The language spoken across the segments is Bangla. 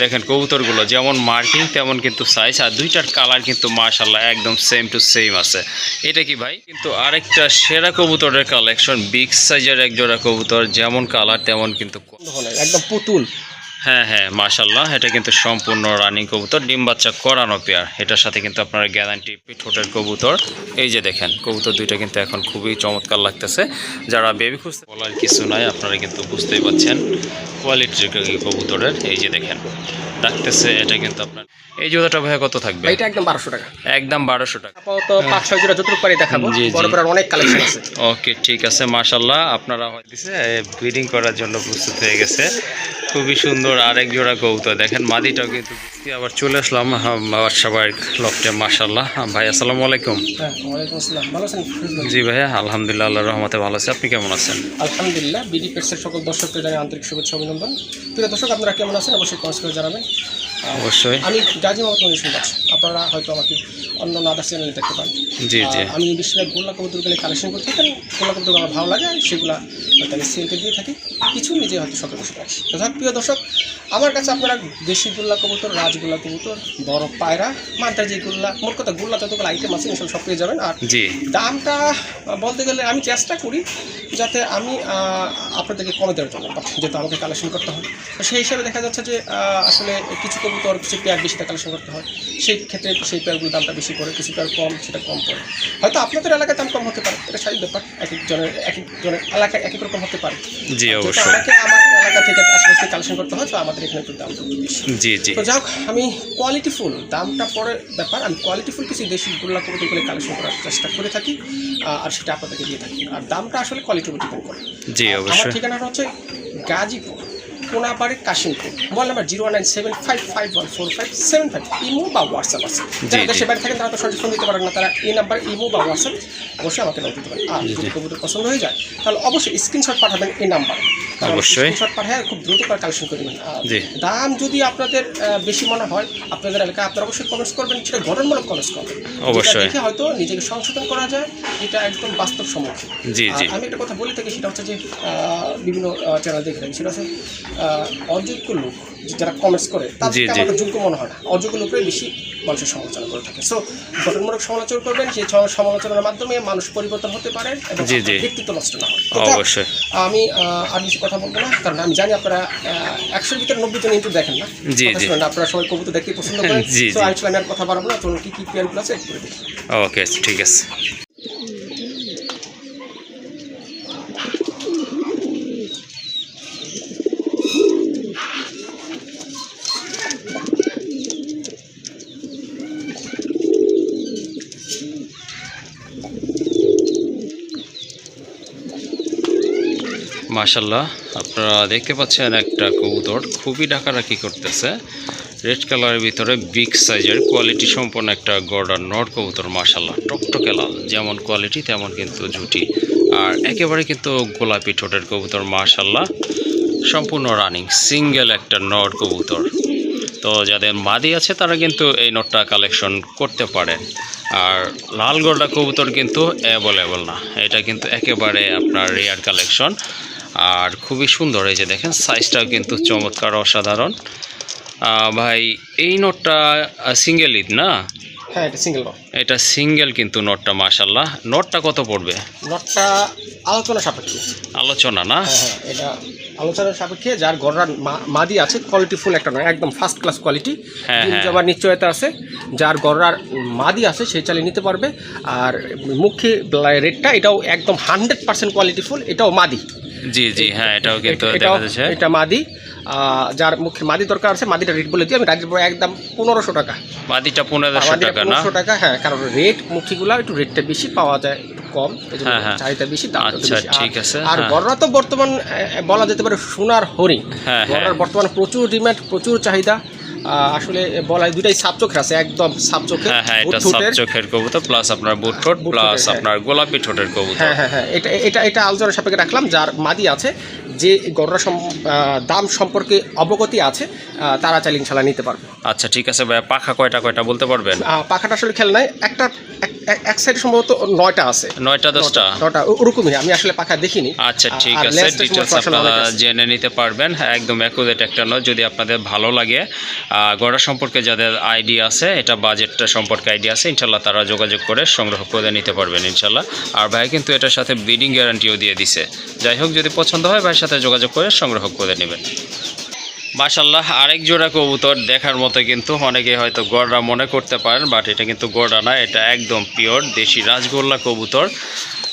দেখেন কবুতরগুলো যেমন মার্কিং, তেমন কিন্তু সাইজ আর দুইটার কালার কিন্তু মাশাল্লাহ একদম সেম টু সেম আছে। এটা কি ভাই? কিন্তু আরেকটা সেরা কবুতরের কালেকশন বিগ সাইজের এক জোড়া কবুতর, যেমন কালার তেমন কিন্তু একদম পুতুল। হ্যাঁ হ্যাঁ মাশাল্লাহ এটা কিন্তু সম্পূর্ণ রানিং কবুতর ডিম বাচ্চা করানো পেয়ার। এটার সাথে কিন্তু আপনার গ্যারান্টি পিঠোটের কবুতর। এই যে দেখেন কবুতর দুইটা কিন্তু এখন খুবই চমৎকার লাগতেছে। যারা বেবি খুঁজতে বলার কিছু নাই আপনারা কিন্তু বুঝতেই পাচ্ছেন কোয়ালিটির কবুতরের। এই যে দেখেন ডাকতেছে এটা কিন্তু আপনার এই জোড়াটা ভাইয়া কত থাকবে? এটা একদম বারোশো টাকা। একদম বারোশো টাকা। আপাতত পাঁচ ছয় জোড়া যতটুকু পারি দেখাবো। জি, অনেক কালেকশন আছে। ওকে ঠিক আছে মাশাল্লাহ আপনারা হয়তো ব্রিডিং করার জন্য প্রস্তুত হয়ে গেছে। খুবই সুন্দর আরেক জোড়া কবুতর। দেখেন মাদিটাও কিন্তু দেখছি। আবার চলে আসলাম সবার লফটে মাশাল্লাহ ভাই আসসালামু আলাইকুম। হ্যাঁ আসসালাম। ভালো আছেন? জি ভাইয়া আলহামদুলিল্লাহ আল্লাহ রহমতে ভালো আছে। আপনি কেমন আছেন? আলহামদুলিল্লাহ বিডি পেটসের সকল দর্শককে জানাই আন্তরিক শুভেচ্ছা অভিনন্দন। প্রিয় দর্শক আপনারা কেমন আছেন? অবশ্যই কমেন্টস করে জানাবেন। অবশ্যই। আমি গাজী মোহাম্মদ মনির আপনারা হয়তো আমাকে অন্য আদার চ্যানেলে দেখতে পান। জি জি। আমি বেশিরভাগ গোল্লা কবুতরগুলি কালেকশন করে থাকি। গোল্লা কবুতর আমার ভালো লাগে সেগুলা হয়তো আমি সেলকে দিয়ে থাকি। কিছু নিজে হয়তো শখে বসে রাখি। প্রিয় দর্শক আমার কাছে আপনারা দেশি গোল্লা কবুতর রাজগোল্লা কবুতর বড় পায়রা মাদ্রা যে গোল্লা মোট কথা গোল্লা যতগুলো আইটেম আছে এসব সব পেয়ে যাবেন। আর জি। দামটা বলতে গেলে আমি চেষ্টা করি যাতে আমি আপনাদেরকে কমে দেওয়ার জন্য যেহেতু আমাকে কালেকশন করতে হয়। তো সেই হিসাবে দেখা যাচ্ছে যে আসলে কিছু কবুতর কিছু পেয়ার বেশিটা কালেকশন করতে হয়। সেই ক্ষেত্রে সেই পেয়ারগুলোর দামটা বেশি পড়ে কিছু পেয়ার কম সেটা কম পড়ে। হয়তো আপনাদের এলাকায় দাম কম হতে পারে এটা স্বাভাবিক ব্যাপার। এক একজনের এক একজনের এলাকায় এক এক রকম হতে পারে। জি অবশ্যই। আমাকে আমার এলাকা থেকে আশেপাশে কালেকশন করতে হয় তো আমাদের এখানে একটু একটু জি জি। তো যাক আমি কোয়ালিটিফুল দামটা পরে ব্যাপার আমি কোয়ালিটিফুল কিছু দেশি গোল্লা কবুতরগুলো কালেকশন করার চেষ্টা করে থাকি আর সেটা আপনাদেরকে দিয়ে থাকি। আর দামটা আসলে কোয়ালিটির উপর ডিপেন্ড করে। জি অবশ্যই আমার ঠিকানাটা হচ্ছে Gazipur. Konabari Kashimpur. Mobile number zero nine seven five five one four five seven five. Imo বা হোয়াটসঅ্যাপ আছে। যারা জি। দেশে বাইরে থাকেন তারা তো সঠিক ফোন দিতে পারেন না। তারা এই নাম্বার ইমো বা হোয়াটসঅ্যাপ অবশ্যই আমাকে নক দিতে পারেন। আর যদি কবুতর পছন্দ হয়ে যায় তাহলে অবশ্যই স্ক্রিনশট পাঠাবেন এই নাম্বার। অবশ্যই। স্ক্রিনশট পাঠায় খুব দ্রুত করে কালেকশন করে দেবেন দাম যদি আপনাদের বেশি মনে হয় আপনাদের এলাকায় আপনারা অবশ্যই কমেন্টস করবেন সেটা গঠনমূলক কমেন্টস করবেন। অবশ্যই। দেখে হয়তো নিজেকে সংশোধন করা যায় এটা একদম বাস্তব সম্মুখীন। জি, জি। আমি একটা কথা বলে থাকি সেটা হচ্ছে যে বিভিন্ন চ্যানেল দেখে সেটা হচ্ছে অযোগ্য লোক যারা কমেন্টস করে তাদেরকে আমাকে যোগ্য মনে হয় না। অযোগ্য লোকের বেশি মানুষের সমালোচনা করে থাকে। সো গঠনমূলক সমালোচনা করবেন সেই সমালোচনার মাধ্যমে মানুষ পরিবর্তন হতে পারে এবং। ব্যক্তিত্ব নষ্ট না হয়। অবশ্যই। আমি আর বেশি কথা বলব না কারণ আমি জানি আপনারা একশোর ভিতরে নব্বই জন ইন্টু দেখেন না। জি, জি। আপনারা সবাই কবুতর দেখতে পছন্দ করেন। জি। আমি আর কথা বাড়াবো না চলুন কি কি পেয়ারগুলো আছে ওকে ঠিক আছে। মাশাল্লাহ আপনারা দেখতে পাচ্ছেন একটা কবুতর, খুবই ডাকাডাকি করতেছে। রেড কালারের ভিতরে বিগ সাইজের কোয়ালিটি সম্পন্ন একটা গর্ডার নট কবুতর মাশাল্লাহ টকটকে লাল, যেমন কোয়ালিটি তেমন কিন্তু ঝুটি। আর একেবারে কিন্তু গোলাপি ঠোঁটের কবুতর মাশাল্লাহ সম্পূর্ণ রানিং সিঙ্গেল একটা নট কবুতর। তো যাদের মাদি আছে, তারা কিন্তু এই নটটা কালেকশন করতে পারেন। আর লাল গোল্ডা কবুতর কিন্তু অ্যাভেলেবল না। এটা কিন্তু একেবারে আপনার রেয়ার কালেকশন আর খুবই সুন্দর এই যে দেখেন সাইজটাও কিন্তু চমৎকার অসাধারণ। ভাই এই নোটটা সিঙ্গেল ঈদ না? হ্যাঁ এটা সিঙ্গেল এটা সিঙ্গেল কিন্তু নোটটা মাশাল্লাহ নোটটা কত পড়বে? নটটা আলোচনা সাপেক্ষে। আলোচনা না? হ্যাঁ হ্যাঁ এটা আলোচনার সাপেক্ষে যার গড়ার মাদি আছে কোয়ালিটি ফুল একটা নয় একদম ফার্স্ট ক্লাস কোয়ালিটি হ্যাঁ, হ্যাঁ। নিশ্চয়তা আছে যার গড়ার মাদি আছে সেই চালিয়ে নিতে পারবে। আর মুখে রেটটা এটাও একদম হান্ড্রেড পার্সেন্ট কোয়ালিটি ফুল এটাও মাদি। জি জি হ্যাঁ এটাও কিন্তু এটা- দেখা যাচ্ছে এটা মাদি যার মুখে মাদি দরকার আছে মাদিটা রেট বলে দিই আমি একদম পনেরোশো টাকা মাদিটা পনেরোশো টাকা না পনেরোশো টাকা হ্যাঁ কারণ রেট মুখিগুলো একটু রেটটা বেশি পাওয়া যায় একটু কম হ্যাঁ, হ্যাঁ। চাহিদা বেশি দাম আচ্ছা, ঠিক আছে, আর হ্যাঁ। গররা তো বর্তমান বলা যেতে পারে সোনার হরিণ হ্যাঁ, গররার হ্যাঁ। প্রচুর ডিমান্ড প্রচুর চাহিদা আসলে বলা দুটাই সাপ চোখের আছে একদম সাপ চোখের হ্যাঁ হ্যাঁ এটা বুটফুটের। চোখের কবুতর প্লাস আপনার বুট ঠোঁট প্লাস হ্যাঁ। আপনার গোলাপি ঠোঁটের কবুতর হ্যাঁ হ্যাঁ হ্যাঁ এটা এটা এটা আলোচনার সাপেক্ষে রাখলাম যার মাদি আছে যে আহ, দাম সম্পর্কে অবগতি আছে তারা চাইলে ইনশাল্লাহ নিতে পারবে আচ্ছা ঠিক আছে ভাই পাখা কয়টা কয়টা বলতে পারবেন পাখাটা আসলে খেল নাই একটা এক- সাইডে সম্ভবত নয়টা আছে। নয়টা দশটা। নয়টা ওরকমই আমি আসলে পাখা দেখিনি। আচ্ছা ঠিক আছে। ডিটেলস আপনারা জেনে নিতে পারবেন। হ্যাঁ একদম অ্যাকুরেট একটা নয় যদি আপনাদের ভালো লাগে গড়া সম্পর্কে যাদের আইডিয়া আছে এটা বাজেটটা সম্পর্কে আইডিয়া আছে ইনশাল্লাহ তারা যোগাযোগ করে সংগ্রহ করে নিতে পারবেন ইনশাল্লাহ। আর ভাই কিন্তু এটার সাথে ব্রিডিং গ্যারান্টিও দিয়ে দিছে। যাই হোক যদি পছন্দ হয় ভাইয়ের সাথে যোগাযোগ করে সংগ্রহ করে নেবেন। মাশাল্লাহ আরেক জোড়া কবুতর দেখার মতো কিন্তু অনেকে হয়তো গড়া মনে করতে পারেন, বাট এটা কিন্তু গড়া না, এটা একদম পিওর দেশি রাজগোল্লা কবুতর।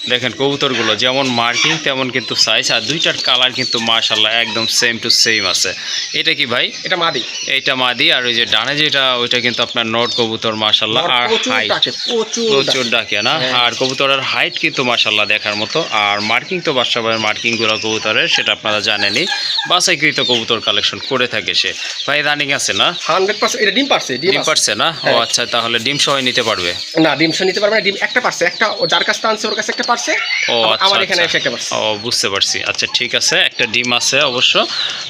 দেখেন কবুতরগুলো যেমন মার্কিং তেমন কিন্তু সাইজ আর দুইটার কালার কিন্তু মাশাল্লাহ একদম সেম টু সেম আছে। এটা কি ভাই? এটা মাদি। এইটা মাদি আর ওই যে ডানে যেটা ওইটা কিন্তু আপনার নট কবুতর মাশাল্লাহ আর প্রচুর হাইট ডাকে প্রচুর না? হ্যাঁ। আর কবুতরের হাইট কিন্তু মাশাল্লাহ দেখার মতো। আর মার্কিং তো বাসাবাইয়ের মার্কিংগুলো কবুতরের সেটা আপনারা জানেনই। বাসাইকৃত কবুতর কালেকশন করে থাকে সে। ভাই রানিং আছে না? 100% এটা ডিম পারছে ডিম পারছে না? ও হ্যাঁ। আচ্ছা তাহলে ডিম সহ নিতে পারবে? না ডিম সহ নিতে পারবে না ডিম একটা পারছে। একটা ও যার কাছে আনছে ওর কাছে একটা পারছে? ও আচ্ছা আমার এখানে আচ্ছা। এসে একটা পারছে। ও বুঝতে পারছি। আচ্ছা ঠিক আছে একটা ডিম আছে অবশ্য।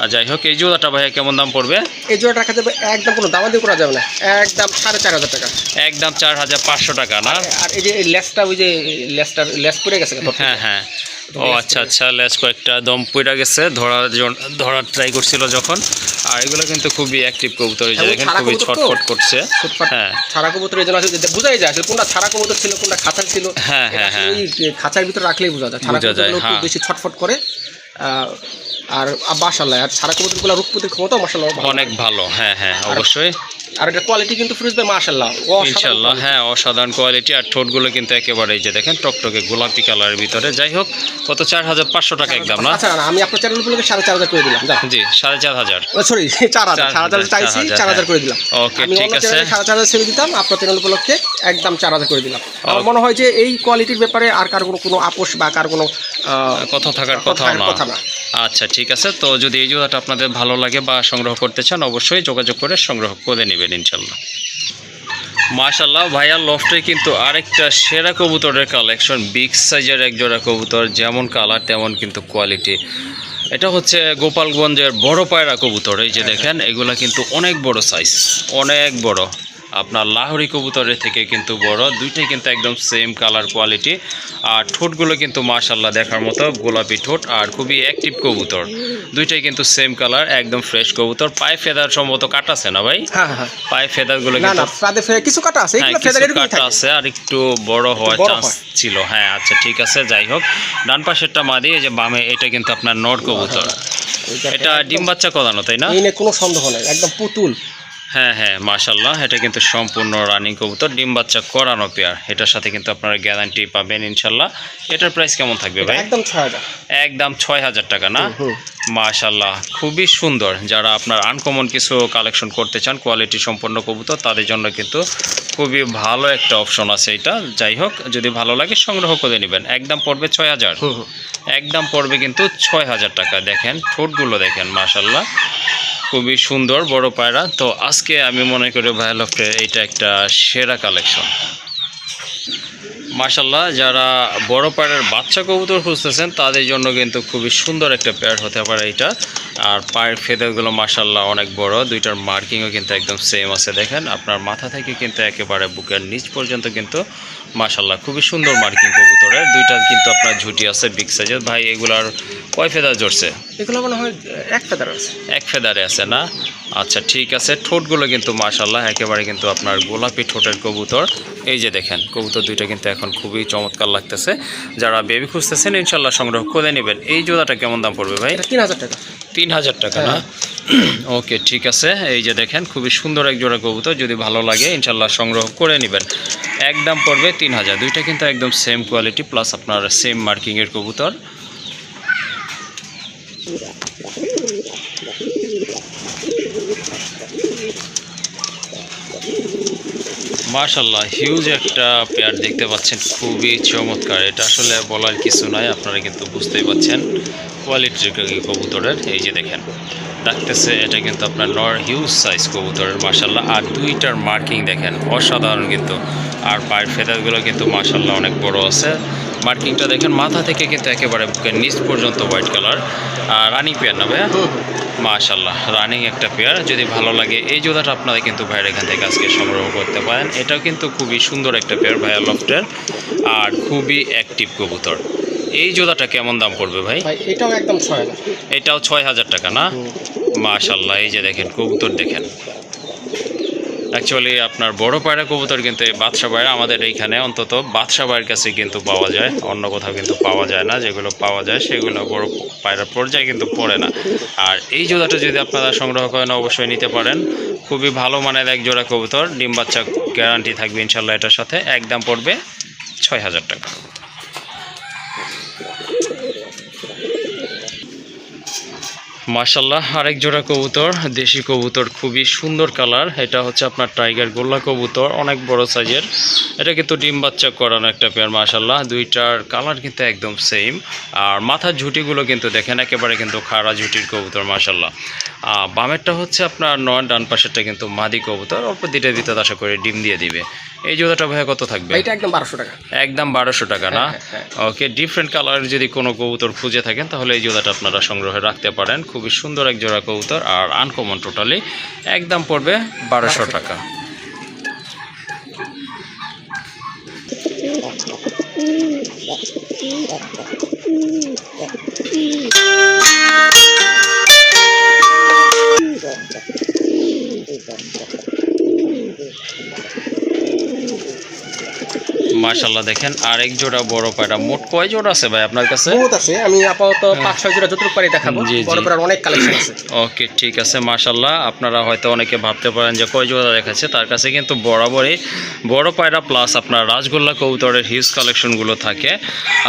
আর যাই হোক এই জোড়াটা ভাইয়া কেমন দাম পড়বে? এই জোড়া রাখা যাবে একদম কোনো দামাদি করা যাবে না। একদম সাড়ে চার হাজার টাকা। একদম চার হাজার পাঁচশো টাকা না? আর এই যে লেসটা ওই যে লেসটা লেস পড়ে গেছে হ্যাঁ হ্যাঁ। ও আচ্ছা আচ্ছা লেস কয়েকটা দম পইরা গেছে ধরার ধরার ট্রাই করছিল যখন। আর এগুলো কিন্তু খুবই অ্যাক্টিভ কবুতর এই যে দেখেন খুবই ছটফট করছে। হ্যাঁ। ছাড়া কবুতর এই জন্য বোঝাই যায় আসলে কোনটা ছাড়া কবুতর ছিল কোনটা খাঁচার ছিল। হ্যাঁ, হ্যাঁ, হ্যাঁ। খাঁচার ভিতরে রাখলেই বোঝা যায় ছাড়া বোঝা যায়, হ্যাঁ। বেশি ছটফট করে। আহ, আর বাসাল্লাহ আর ছাড়া কবুতরগুলো রূপ প্রতির ক্ষমতা মাসাল্লাহ অনেক ভালো হ্যাঁ হ্যাঁ অবশ্যই। আর এটা কোয়ালিটি কিন্তু ফিরোজ ভাই মাশাল্লাহ ইনশাল্লাহ হ্যাঁ অসাধারণ কোয়ালিটি আর ঠোঁটগুলো কিন্তু একেবারে এই যে দেখেন টকটকে গোলাপি কালারের ভিতরে। যাই হোক কত? চার হাজার পাঁচশো টাকা একদম না? আচ্ছা আমি আপনার চ্যানেল উপলক্ষে সাড়ে চার হাজার করে দিলাম জি সাড়ে চার হাজার। সরি চার হাজার চার হাজার চাইছি চার হাজার, হ্যাঁ। করে দিলাম। ওকে, ঠিক আছে। সাড়ে চার হাজার ছেড়ে দিতাম আপনার চ্যানেল উপলক্ষে একদম চার হাজার করে দিলাম। আমার মনে হয় যে এই কোয়ালিটির ব্যাপারে আর কার কোনো কোনো আপোষ বা কার কোনো কথা থাকার কথা না। আচ্ছা ঠিক আছে। তো যদি এই জোড়াটা আপনাদের ভালো লাগে বা সংগ্রহ করতে চান, অবশ্যই যোগাযোগ করে সংগ্রহ করে নেবেন ইনশাল্লাহ। মাশাল্লাহ ভাইয়া লফটে কিন্তু আরেকটা সেরা কবুতরের কালেকশন, বিগ সাইজের এক জোড়া কবুতর, যেমন কালার তেমন কিন্তু কোয়ালিটি। এটা হচ্ছে গোপালগঞ্জের বড় পায়রা কবুতর, এই যে দেখেন, এগুলা কিন্তু অনেক বড় সাইজ অনেক বড়। আপনার লাহরি কবুতরের থেকে কিন্তু বড়। দুইটাই কিন্তু একদম সেম কালার কোয়ালিটি আর ঠোঁটগুলো কিন্তু মাশাল্লাহ দেখার মতো গোলাপি ঠোঁট আর খুবই অ্যাক্টিভ কবুতর। দুইটাই কিন্তু সেম কালার একদম ফ্রেশ কবুতর। পায়ে ফেদার সম্ভবত কাটাছে না ভাই? হ্যাঁ হ্যাঁ পায়ে ফেদারগুলো কিছু কাটা আছে হ্যাঁ কাটা আছে আর একটু বড় হওয়ার চান্স ছিল। হ্যাঁ আচ্ছা ঠিক আছে যাই হোক। ডান পাশেরটা মাদি এই যে বামে এটা কিন্তু আপনার নট কবুতর। এটা ডিম বাচ্চা করানো তাই না? কোনো সন্দেহ নাই একদম পুতুল। হ্যাঁ হ্যাঁ মাশাল্লাহ এটা কিন্তু সম্পূর্ণ রানিং কবুতর ডিম বাচ্চা করানো পেয়ার এটার সাথে কিন্তু আপনারা গ্যারান্টি পাবেন ইনশাল্লাহ এটার প্রাইস কেমন থাকবে ভাই? একদম ছয় হাজার। একদম ছয় হাজার টাকা না। মাশাল্লাহ খুবই সুন্দর। যারা আপনার আনকমন কিছু কালেকশন করতে চান কোয়ালিটি সম্পন্ন কবুতর তাদের জন্য কিন্তু খুবই ভালো একটা অপশন আছে এটা। যাই হোক যদি ভালো লাগে সংগ্রহ করে নেবেন। একদম পড়বে ছয় হাজার। একদম পড়বে কিন্তু ছয় হাজার টাকা। দেখেন ঠোঁটগুলো দেখেন মাশাল্লাহ খুবই সুন্দর বড় পায়রা। তো আজকে আমি মনে করি ভাইলফের এইটা একটা সেরা কালেকশন। মাশাল্লাহ যারা বড় পায়রার বাচ্চা কবুতর খুঁজতেছেন, তাদের জন্য কিন্তু খুবই সুন্দর একটা পেয়ার হতে পারে এটা আর পায়ের ফেদারগুলো মাশাল্লাহ অনেক বড়, দুইটার মার্কিংও কিন্তু একদম সেম আছে। দেখেন, আপনার মাথা থেকে কিন্তু একেবারে বুকের নিচ পর্যন্ত কিন্তু মাশাল্লাহ খুবই সুন্দর মার্কিং কবুতরের। দুইটা কিন্তু আপনার ঝুটি আছে বিগ সাইজের ভাই এগুলার কয় ফেদার জড়ছে? এগুলো মনে হয় এক ফেদার আছে। এক ফেদারে আছে না? আচ্ছা ঠিক আছে। ঠোঁটগুলো কিন্তু মাশাল্লাহ একেবারে কিন্তু আপনার গোলাপি ঠোঁটের কবুতর। এই যে দেখেন কবুতর দুইটা কিন্তু এখন খুবই চমৎকার লাগতেছে। যারা বেবি খুঁজতেছেন ইনশাল্লাহ সংগ্রহ করে নেবেন। এই জোড়াটা কেমন দাম পড়বে ভাই? তিন হাজার টাকা। তিন হাজার টাকা না? ওকে ঠিক আছে। এই যে দেখেন খুবই সুন্দর এক জোড়া কবুতর যদি ভালো লাগে ইনশাল্লাহ সংগ্রহ করে নেবেন। একদম পড়বে তিন হাজার দুইটা কিন্তু একদম সেম কোয়ালিটি প্লাস আপনার সেম মার্কিংয়ের কবুতর। মার্শাল্লাহ হিউজ একটা পেয়ার দেখতে পাচ্ছেন, খুবই চমৎকার। এটা আসলে বলার কিছু নয় আপনারা কিন্তু বুঝতেই পাচ্ছেন। কোয়ালিটির কবুতরের, এই যে দেখেন ডাকতেছে এটা কিন্তু আপনার নর হিউজ সাইজ কবুতরের মার্শাল্লাহ আর দুইটার মার্কিং দেখেন, অসাধারণ কিন্তু। আর পায়ের ফেদারগুলো কিন্তু মার্শাল্লাহ অনেক বড় আছে। মার্কিংটা দেখেন মাথা থেকে কিন্তু একেবারে বুকের নিচ পর্যন্ত হোয়াইট কালার। আর রানিং পেয়ার না ভাইয়া? মাশাল্লাহ রানিং একটা পেয়ার। যদি ভালো লাগে এই জোড়াটা আপনারা কিন্তু ভাইয়ের এখান থেকে আজকে সংগ্রহ করতে পারেন। এটাও কিন্তু খুবই সুন্দর একটা পেয়ার ভাইয়া লফটের আর খুবই অ্যাক্টিভ কবুতর। এই জোড়াটা কেমন দাম পড়বে ভাই? এটাও একদম ছয় হাজার। এটাও ছয় হাজার টাকা না? মাশাল্লাহ এই যে দেখেন কবুতর দেখেন। অ্যাকচুয়ালি আপনার বড় পায়রা কবুতর কিন্তু এই বাদশা পায়রা আমাদের এইখানে অন্তত বাদশা পায়ের কাছে কিন্তু পাওয়া যায়। অন্য কোথাও কিন্তু পাওয়া যায় না, যেগুলো পাওয়া যায় সেগুলো বড় পায়রার পর্যায়ে কিন্তু পড়ে না। আর এই জোড়াটা যদি আপনারা সংগ্রহ করেন, অবশ্যই নিতে পারেন। খুবই ভালো মানের এক জোড়া কবুতর, ডিম বাচ্চা গ্যারান্টি থাকবে ইনশাল্লাহ এটার সাথে। একদম পড়বে ছয় হাজার টাকা। মাশাল্লাহ আরেক জোড়া কবুতর দেশি কবুতর খুবই সুন্দর কালার। এটা হচ্ছে আপনার টাইগার গোল্লা কবুতর অনেক বড় সাইজের। এটা কিন্তু ডিম বাচ্চা করানো একটা পেয়ার মাশাল্লাহ দুইটার কালার কিন্তু একদম সেম আর মাথার ঝুটিগুলো কিন্তু দেখেন একেবারে কিন্তু খাড়া ঝুটির কবুতর মাশাল্লাহ আহ, বামেরটা হচ্ছে আপনার নয় ডান পাশেরটা কিন্তু মাদি কবুতর। অল্প দিতে দিতে আশা করে ডিম দিয়ে দিবে। এই জুতাটা ভাইয়া কত থাকবে? এটা একদম বারোশো টাকা। একদম বারোশো টাকা না? হ্যাঁ, ওকে ডিফারেন্ট কালারের যদি কোনো কবুতর খুঁজে থাকেন তাহলে এই জুতাটা আপনারা সংগ্রহে রাখতে পারেন। খুবই সুন্দর এক জোড়া কবুতর আর আনকমন টোটালি একদম পড়বে বারোশো টাকা। Thank you. মাশাল্লাহ দেখেন আরেক জোড়া বড় পায়রা মোট কয় জোড়া আছে ভাই আপনার কাছে? বহুত আছে আমি আপাতত পাঁচ ছয় জোড়া যতটুকু পারি দেখাবো। বড় বড় অনেক কালেকশন আছে। ওকে ঠিক আছে মাশাল্লাহ আপনারা হয়তো অনেকে ভাবতে পারেন যে কয় জোড়া দেখাচ্ছে তার কাছে কিন্তু বরাবরই বড় পায়রা প্লাস আপনার রাজগোল্লা কবুতরের হিউজ কালেকশনগুলো থাকে।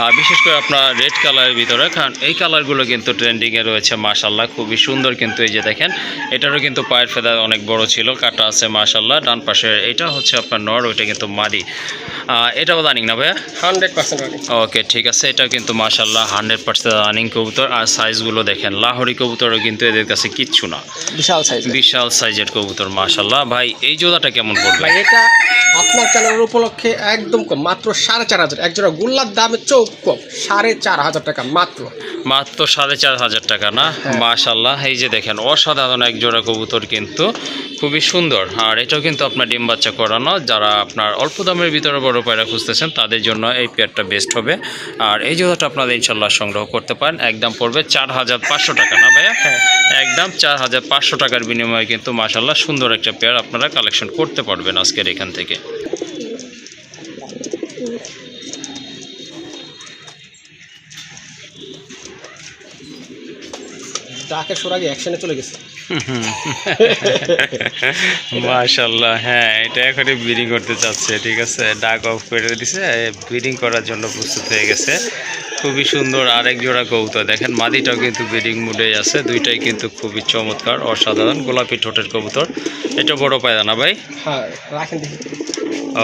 আর বিশেষ করে আপনার রেড কালারের ভিতরে কারণ এই কালারগুলো কিন্তু ট্রেন্ডিংয়ে রয়েছে মাশাল্লাহ খুবই সুন্দর কিন্তু এই যে দেখেন এটারও কিন্তু পায়ের ফেদা অনেক বড় ছিল কাটা আছে মাশাল্লাহ ডান পাশে এটা হচ্ছে আপনার নর ওইটা কিন্তু মারি এটাও রানিং না ভাইয়া? হান্ড্রেড পার্সেন্ট ওকে ঠিক আছে। এটাও কিন্তু মাশাল্লাহ হান্ড্রেড পার্সেন্ট রানিং কবুতর। আর সাইজগুলো দেখেন লাহরি কবুতরও কিন্তু এদের কাছে কিচ্ছু না। বিশাল সাইজ বিশাল সাইজের কবুতর মাশাল্লাহ ভাই এই জোড়াটা কেমন পড়বে? ভাই এটা আপনার চ্যানেলের উপলক্ষে একদম কম মাত্র সাড়ে চার হাজার। একজোড়া গুল্লার গোল্লার দামে চোখ কম সাড়ে চার হাজার টাকা মাত্র। মাত্র সাড়ে চার হাজার টাকা না? মাশাল্লাহ এই যে দেখেন অসাধারণ এক জোড়া কবুতর কিন্তু খুবই সুন্দর। আর এটাও কিন্তু আপনার ডিম বাচ্চা করানো যারা আপনার অল্প দামের ভিতরে বড় পায়রা খুঁজতেছেন তাদের জন্য এই পেয়ারটা বেস্ট হবে। আর এই জোড়াটা আপনারা ইনশাল্লাহ সংগ্রহ করতে পারেন। একদম পড়বে চার হাজার পাঁচশো টাকা না ভাইয়া? হ্যাঁ। একদম চার হাজার পাঁচশো টাকার বিনিময়ে কিন্তু মাশাল্লাহ সুন্দর একটা পেয়ার আপনারা কালেকশন করতে পারবেন আজকের এখান থেকে। ডাকের সোর আগে অ্যাকশনে চলে গেছে। মাশাল্লাহ হ্যাঁ এটা এখনই ব্রিডিং করতে চাচ্ছে ঠিক আছে? ডাক অফ করে দিছে ব্রিডিং করার জন্য প্রস্তুত হয়ে গেছে। খুবই সুন্দর আরেক জোড়া কবুতর দেখেন মাদিটাও কিন্তু ব্রিডিং মুডেই আছে দুইটাই কিন্তু খুবই চমৎকার অসাধারণ গোলাপি ঠোঁটের কবুতর। এটা বড় পায়রা না ভাই? হ্যাঁ রাখেন দেখি।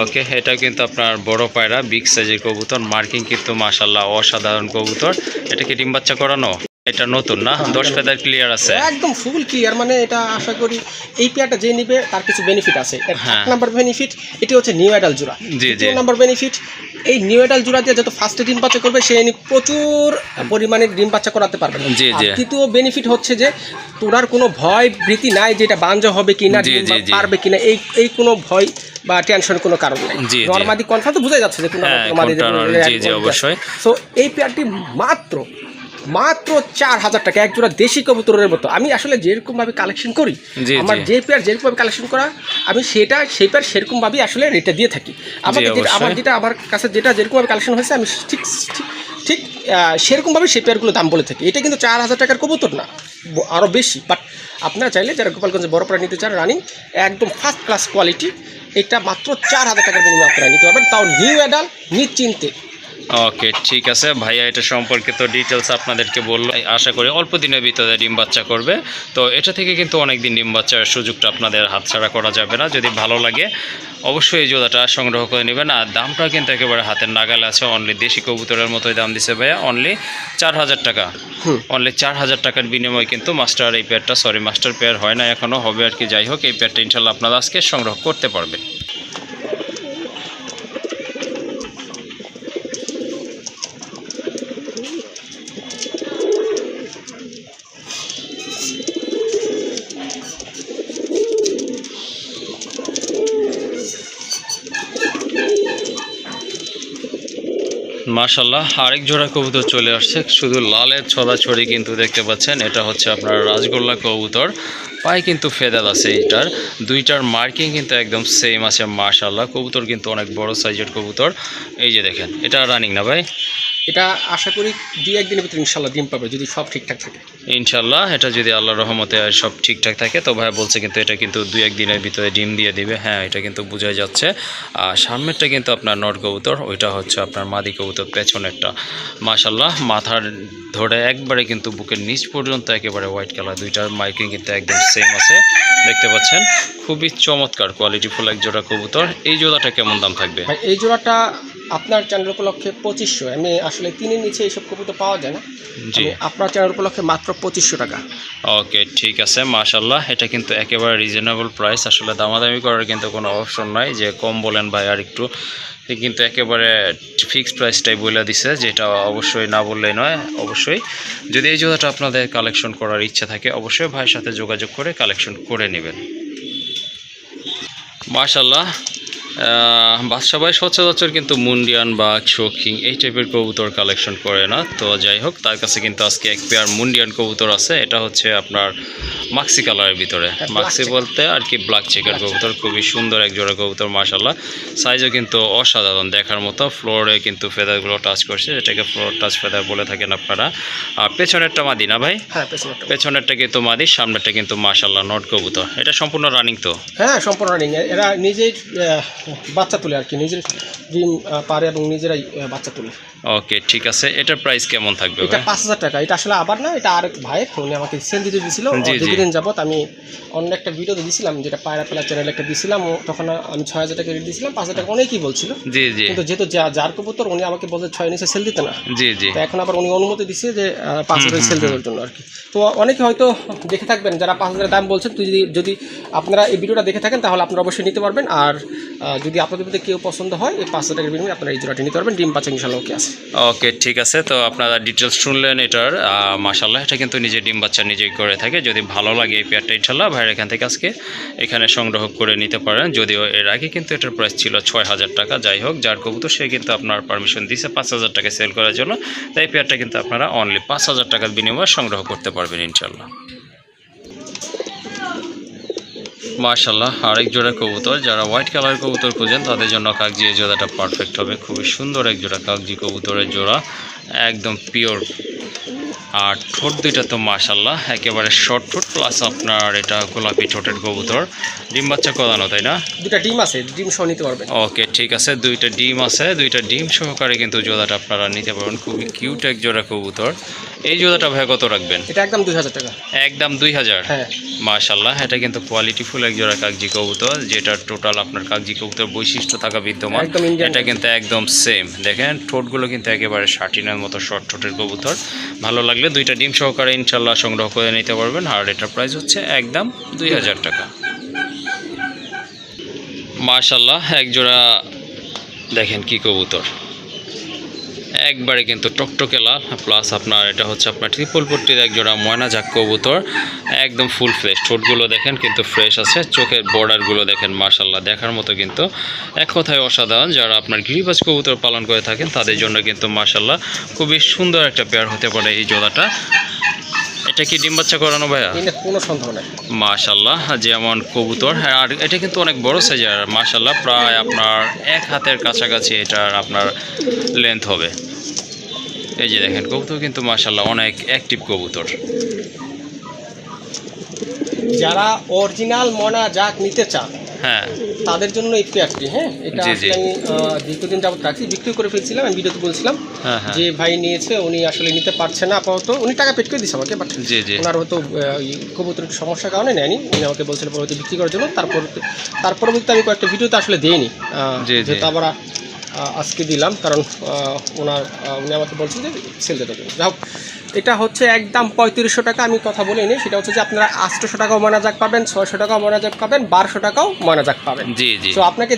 ওকে এটা কিন্তু আপনার বড় পায়রা বিগ সাইজের কবুতর মার্কিং কিন্তু মাশাল্লাহ অসাধারণ কবুতর। এটা কি ডিম বাচ্চা করানো? এটা নতুন না দশ ফেদার ক্লিয়ার আছে একদম ফুল ক্লিয়ার মানে এটা আশা করি এই পেয়ারটা যে নিবে তার কিছু বেনিফিট আছে হ্যাঁ। এক নাম্বার বেনিফিট এটি হচ্ছে নিউ অ্যাডাল জোড়া জি, জি। নাম্বার বেনিফিট এই নিউ অ্যাডাল জোড়া দিয়ে যত ফার্স্টে ডিম বাচ্চা করবে সে নি প্রচুর পরিমাণে ডিম বাচ্চা করাতে পারবে জি, আর জি। তৃতীয় বেনিফিট হচ্ছে যে তোরার কোনো ভয় ভীতি নাই যে এটা বাঞ্জ হবে কিনা। পারবে কিনা এই এই কোনো ভয় বা টেনশনের কোনো কারণ নাই। নর্মাদি কনফার্ম তো বোঝা যাচ্ছে যে কোনো হ্যাঁ, নর্মাদি জি, জি, অবশ্যই। সো এই পেয়ারটি মাত্র মাত্র চার হাজার টাকা এক জোড়া দেশি কবুতরের মতো। আমি আসলে যেরকম ভাবে কালেকশন করি আমার। যে পেয়ার যেরকম ভাবে কালেকশন করা আমি সেটা সেই পেয়ার সেরকম ভাবেই আসলে রেটে দিয়ে থাকি। আমাকে যেটা আমার যেটা আমার কাছে যেটা যেরকম ভাবে কালেকশন হয়েছে আমি ঠিক ঠিক সেরকমভাবে সেই পেয়ারগুলো দাম বলে থাকি। এটা কিন্তু চার হাজার টাকার কবুতর না আরও বেশি। বাট আপনারা চাইলে যারা গোপালগঞ্জে বড় পাড়া নিতে চান রানিং একদম ফার্স্ট ক্লাস কোয়ালিটি এটা মাত্র চার হাজার টাকার বিনিময়ে আপনারা নিতে পারবেন। তাও নিউ অ্যাডাল নিশ্চিন্তে। ওকে ঠিক আছে। ভাইয়া এটা সম্পর্কে তো ডিটেলস আপনাদেরকে বলল। আশা করি অল্প দিনের ভিতরে ডিম বাচ্চা করবে। তো এটা থেকে কিন্তু অনেক দিন ডিম বাচ্চার সুযোগটা আপনাদের হাতছাড়া করা যাবে না। যদি ভালো লাগে অবশ্যই এই জোড়াটা সংগ্রহ করে নেবেন। আর দামটা কিন্তু একেবারে হাতের নাগালে আছে। অনলি দেশি কবুতরের মতোই দাম দিছে ভাইয়া। অনলি চার হাজার টাকা। অনলি চার হাজার টাকার বিনিময়ে কিন্তু মাস্টার এই পেয়ারটা সরি মাস্টার পেয়ার হয় না এখনও হবে আর কি যাই হোক এই পেয়ারটা ইনশাল্লাহ আপনারা আজকে সংগ্রহ করতে পারবেন। মাশাল্লাহ আরেক জোড়া কবুতর চলে আসছে। শুধু লালের ছড়াছড়ি কিন্তু দেখতে পাচ্ছেন, এটা হচ্ছে আপনার রাজগোল্লা কবুতর। পায়ে কিন্তু ফেদাল আছে এইটার। দুইটার মার্কিং কিন্তু একদম সেম আছে মাশাল্লাহ কবুতর কিন্তু অনেক বড় সাইজের কবুতর। এই যে দেখেন, এটা রানিং না ভাই? এটা আশা করি দুই একদিনের ভিতরে ইনশাল্লাহ ডিম পাবে যদি সব ঠিকঠাক থাকে। ইনশাল্লাহ এটা যদি আল্লাহ রহমতে সব ঠিকঠাক থাকে তো ভাই বলছে কিন্তু এটা কিন্তু দুই একদিনের ভিতরে ডিম দিয়ে দিবে। হ্যাঁ এটা কিন্তু বোঝা যাচ্ছে। আর সামনেরটা কিন্তু আপনার নট কবুতর ওইটা হচ্ছে আপনার মাদি কবুতর পেছনেরটা। মাশাল্লাহ মাথার ধরে একবারে কিন্তু বুকের নিচ পর্যন্ত একেবারে হোয়াইট কালার দুইটার মাইকিং কিন্তু একদম সেম আছে। দেখতে পাচ্ছেন খুবই চমৎকার কোয়ালিটি ফুল এক জোড়া কবুতর। এই জোড়াটা কেমন দাম থাকবে? ভাই এই জোড়াটা আপনার চ্যানেল উপলক্ষে পঁচিশশো। আমি আসলে তিনের নিচে এইসব কবুতর পাওয়া যায় না। জি। আপনার চ্যানেল উপলক্ষে মাত্র পঁচিশশো টাকা। ওকে ঠিক আছে মাশাল্লাহ এটা কিন্তু একেবারে রিজনেবল প্রাইস আসলে দামাদামি করার কিন্তু কোনো অপশন নাই। যে কম বলেন ভাই আর একটু। কিন্তু একেবারে ফিক্সড প্রাইসটাই বলে দিছে যেটা অবশ্যই না বললেই নয় অবশ্যই। যদি এই জোড়াটা আপনাদের কালেকশন করার ইচ্ছা থাকে অবশ্যই ভাইয়ের সাথে যোগাযোগ করে কালেকশন করে নেবেন। মাশাল্লাহ বাদশা ভাই সচরাচর কিন্তু মুন্ডিয়ান বা শৌখিং এই টাইপের কবুতর কালেকশন করে না। তো যাই হোক তার কাছে কিন্তু আজকে এক পেয়ার মুন্ডিয়ান কবুতর আছে। এটা হচ্ছে আপনার মাক্সি কালারের ভিতরে। মাক্সি বলতে আর কি ব্ল্যাক চেকার কবুতর খুবই সুন্দর এক জোড়া কবুতর মাশাল্লাহ সাইজও কিন্তু অসাধারণ দেখার মতো। ফ্লোরে কিন্তু ফেদারগুলো টাচ করছে এটাকে ফ্লোর টাচ ফেদার বলে থাকেন আপনারা। আর পেছনেরটা মাদি না ভাই? হ্যাঁ পেছনে পেছনেরটা কিন্তু মাদি সামনেরটা কিন্তু মাশাল্লাহ নট কবুতর। এটা সম্পূর্ণ রানিং তো? হ্যাঁ সম্পূর্ণ রানিং এরা নিজেই বাচ্চা তুলে আর কি নিজের ডিম পারে এবং নিজেরাই বাচ্চা তুলে। ওকে ঠিক আছে। এটার প্রাইস কেমন থাকবে এটা পাঁচ হাজার টাকা। এটা আসলে আবার না এটা আরেক ভাই উনি আমাকে সেল দিতে দিয়েছিল। দীর্ঘদিন যাবত আমি অন্য একটা ভিডিওতে দিয়েছিলাম যেটা পায়রা পেলা চ্যানেল একটা দিয়েছিলাম ও তখন আমি ছয় হাজার টাকা রেট দিয়েছিলাম পাঁচ হাজার টাকা অনেকই বলছিল। জি জি। কিন্তু যেহেতু যা- যার কবুতর উনি আমাকে বলছে ছয় নিচে সেল দিতে না। জি জি। তো এখন আবার উনি অনুমতি দিচ্ছে যে পাঁচ হাজার সেল দেওয়ার জন্য আর কি। তো অনেকে হয়তো দেখে থাকবেন যারা পাঁচ হাজার দাম বলছেন যদি যদি আপনারা এই ভিডিওটা দেখে থাকেন তাহলে আপনারা অবশ্যই নিতে পারবেন। আর যদি আপনাদের মধ্যে কেউ পছন্দ হয়, এই পাঁচ হাজার টাকার বিনিময়ে আপনারা এই জোড়াটি নিতে পারবেন। ডিম পাচ্ছেন ইনশাল্লাহ ওকে আছে। ওকে ঠিক আছে। তো আপনারা ডিটেলস শুনলেন এটার। মাসাল্লাহ এটা কিন্তু নিজে ডিম বাচ্চা নিজেই করে থাকে। যদি ভালো লাগে এই পেয়ারটা ইনশাল্লাহ ভাইয়ের এখান থেকে আজকে এখানে সংগ্রহ করে নিতে পারেন। যদিও এর আগে কিন্তু এটার প্রাইস ছিল ছয় হাজার টাকা। যাই হোক, যার কবুতর, সে কিন্তু আপনার পারমিশন দিয়েছে পাঁচ হাজার টাকা সেল করার জন্য। তাই পেয়ারটা কিন্তু আপনারা অনলি পাঁচ হাজার টাকার বিনিময়ে সংগ্রহ করতে পারবেন ইনশাল্লাহ মার্শাল্লাহ আরেক জোড়া কবুতর। যারা হোয়াইট কালার কবুতর খুঁজেন তাদের জন্য কাগজি এই জোড়াটা পারফেক্ট হবে। খুবই সুন্দর এক জোড়া কাগজি কবুতরের জোড়া একদম পিওর আর ঠোঁট দুইটা তো মাশাল্লাহ একেবারে শর্ট ঠোঁট প্লাস আপনার এটা গোলাপি ঠোঁটের কবুতর। ডিম বাচ্চা করানো তাই না? দুটা ডিম আছে ডিম সহ নিতে পারবেন। ওকে ঠিক আছে দুইটা ডিম আছে। দুইটা ডিম সহকারে কিন্তু জোড়াটা আপনারা নিতে পারবেন। খুবই কিউট এক জোড়া কবুতর। এই জোড়াটা ভাই কত রাখবেন? এটা একদম দুই হাজার টাকা। একদম দুই হাজার? হ্যাঁ। মাশাল্লাহ এটা কিন্তু কোয়ালিটিফুল এক জোড়া কাগজি কবুতর যেটা টোটাল আপনার কাগজি কবুতর বৈশিষ্ট্য থাকা বিদ্যমান। এটা কিন্তু একদম সেম দেখেন ঠোঁটগুলো কিন্তু একেবারে শার্টিনের মতো শর্ট ঠোঁটের কবুতর। ভালো লাগলে দুইটা ডিম সহকারে ইনশাল্লাহ সংগ্রহ করে নিতে পারবেন। আর এটার প্রাইস হচ্ছে একদম দুই হাজার টাকা। মাশাল্লাহ এক জোড়া দেখেন কি কবুতর। একবারে কিন্তু টকটকে লাল প্লাস আপনার এটা হচ্ছে আপনার ট্রিপল পট্টির এক জোড়া ময়না যাক কবুতর, একদম ফুল ফ্রেশ ঠোঁটগুলো দেখেন কিন্তু ফ্রেশ আছে, চোখের বর্ডারগুলো দেখেন মার্শাল্লাহ দেখার মতো কিন্তু। এক কথায় অসাধারণ, যারা আপনার গিরিবাজ কবুতর পালন করে থাকেন, তাদের জন্য কিন্তু মার্শাল্লাহ খুবই সুন্দর একটা পেয়ার হতে পারে এই জোড়াটা। এটা কি ডিম বাচ্চা করানো ভাইয়া? কোনো সন্দেহ নেই। মাশাল্লাহ যেমন কবুতর। হ্যাঁ আর এটা কিন্তু অনেক বড় সাইজের মাশাল্লাহ প্রায় আপনার এক হাতের কাছাকাছি এটার আপনার লেন্থ হবে। এই যে দেখেন কবুতর কিন্তু মাশাল্লাহ অনেক অ্যাক্টিভ কবুতর। যারা অরিজিনাল মনা জাক নিতে চান হ্যাঁ। তাদের জন্য এই পেয়ারটি হ্যাঁ? এটা। আমি দীর্ঘদিন যাবত রাখছি বিক্রি করে ফেলছিলাম আমি ভিডিওতে বলছিলাম হ্যাঁ হ্যাঁ। যে ভাই নিয়েছে উনি আসলে নিতে পারছে না আপাতত। উনি টাকা পেট করে দিচ্ছে আমাকে বাট ওনার হয়তো একটু সমস্যার কারণে নেয়নি। উনি আমাকে বলছিল পরবর্তী বিক্রি করার জন্য তারপর তার পরবর্তীতে আমি কয়েকটা ভিডিওতে আসলে দিইনি। যেহেতু আবার আজকে দিলাম কারণ ওনার উনি আমাকে বলছেন যে সেল জন্য যাই হোক এটা হচ্ছে একদম পঁয়ত্রিশশো টাকা আমি কথা বলে নিই সেটা হচ্ছে যে আপনারা আটশোশো টাকাও মনাজাক পাবেন ছয়শো টাকাও মনাজাক পাবেন বারোশো টাকাও মনাজাক পাবেন। জি জি। তো আপনাকে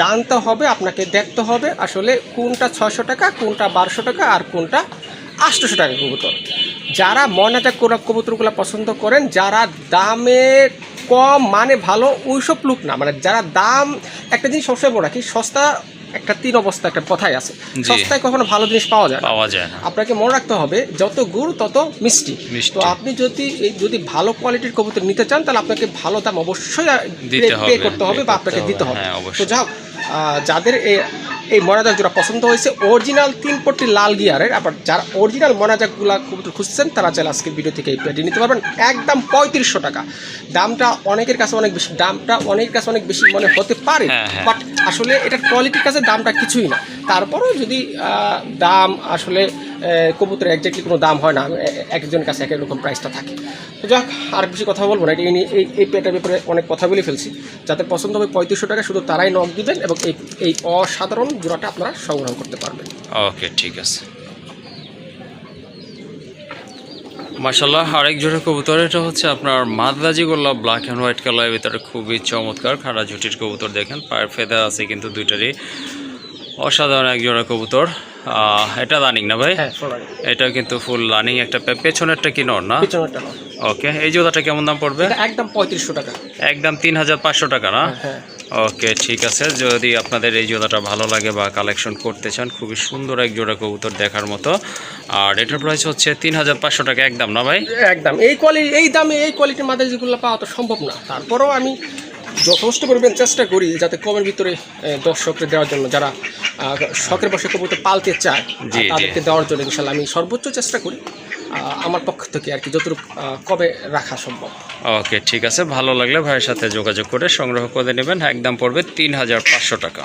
জানতে হবে আপনাকে দেখতে হবে আসলে কোনটা ছয়শো টাকা কোনটা বারোশো টাকা আর কোনটা আটশোশো টাকা কবুতর। যারা ময়নাজাক কবুতরগুলো পছন্দ করেন যারা দামে কম মানে ভালো ওইসব লুক না। মানে যারা দাম একটা জিনিস সবসময় বড় রাখি সস্তা একটা তিন অবস্থা একটা কথাই আছে। সস্তায় কখনো ভালো জিনিস পাওয়া যায় না। পাওয়া যায় না। আপনাকে মনে রাখতে হবে যত গুড় তত মিষ্টি। তো আপনি যদি এই যদি ভালো কোয়ালিটির কবুতর নিতে চান তাহলে আপনাকে ভালো দাম অবশ্যই পে করতে হবে বা আপনাকে দিতে হবে। হ্যাঁ, তো অবশ্যই। যাদের এই এই মনাজাক জোড়া পছন্দ হয়েছে অরিজিনাল তিন পট্টি লাল গিয়ারের। আবার যারা অরিজিনাল মনাজাকগুলো কবুতর খুঁজছেন তারা চাইলে আজকের ভিডিও থেকে এই পেটি নিতে পারবেন। একদম পঁয়ত্রিশশো টাকা। দামটা অনেকের কাছে অনেক বেশি দামটা অনেকের কাছে অনেক বেশি মনে হতে পারে হ্যাঁ, হ্যাঁ। বাট আসলে এটা কোয়ালিটির কাছে দামটা কিছুই না। তারপরেও যদি দাম আসলে আহ, কবুতরের একজাক্টলি কোনো দাম হয় না এক একজনের কাছে এক রকম প্রাইসটা থাকে। যাক, আর বেশি কথা বলব না। এই নিয়ে এই এই পেটার ব্যাপারে অনেক কথা বলে ফেলছি। যাতে পছন্দ হবে পঁয়ত্রিশশো টাকা, শুধু তারাই নখ দিবেন এবং এই এই অসাধারণ জোড়াটা আপনারা সংগ্রহ করতে পারবেন। ওকে, ঠিক আছে। মাসাল্লাহ আরেক জোড়া কবুতর, এটা হচ্ছে আপনার মাদরাজি গোল্লা ব্ল্যাক অ্যান্ড হোয়াইট কালারের ভিতরে খুবই চমৎকার। খাড়া ঝুটির কবুতর দেখেন, পায়ের ফেদা আছে কিন্তু দুইটারই। অসাধারণ এক জোড়া কবুতর। এটা রানিং না ভাই? হ্যাঁ এটা কিন্তু ফুল রানিং একটা পেছনেরটা কি নর না? ওকে এই জোড়াটা কেমন দাম পড়বে? একদম পঁয়ত্রিশশো টাকা। একদম তিন হাজার পাঁচশো টাকা না? হ্যাঁ ওকে ঠিক আছে। যদি আপনাদের এই জোড়াটা ভালো লাগে বা কালেকশন করতে চান খুবই সুন্দর এক জোড়া কবুতর দেখার মতো। আর এটার প্রাইস হচ্ছে তিন হাজার পাঁচশো টাকা একদম না ভাই? একদম। এই কোয়ালিটি এই দামে এই কোয়ালিটির মাদার যেগুলো পাওয়া তো সম্ভব না। তারপরেও আমি যথেষ্ট পরিমাণ চেষ্টা করি যাতে কমের ভিতরে দর্শককে দর্শকদের দেওয়ার জন্য যারা শখের বসে কবুতর পালতে চায়। তাদেরকে দেওয়ার জন্য বিশাল আমি সর্বোচ্চ চেষ্টা করি আমার পক্ষ থেকে আর কি যতটুকু কবে রাখা সম্ভব। ওকে ঠিক আছে। ভালো লাগলে ভাইয়ের সাথে যোগাযোগ করে সংগ্রহ করে নেবেন। একদম পড়বে তিন হাজার পাঁচশো টাকা।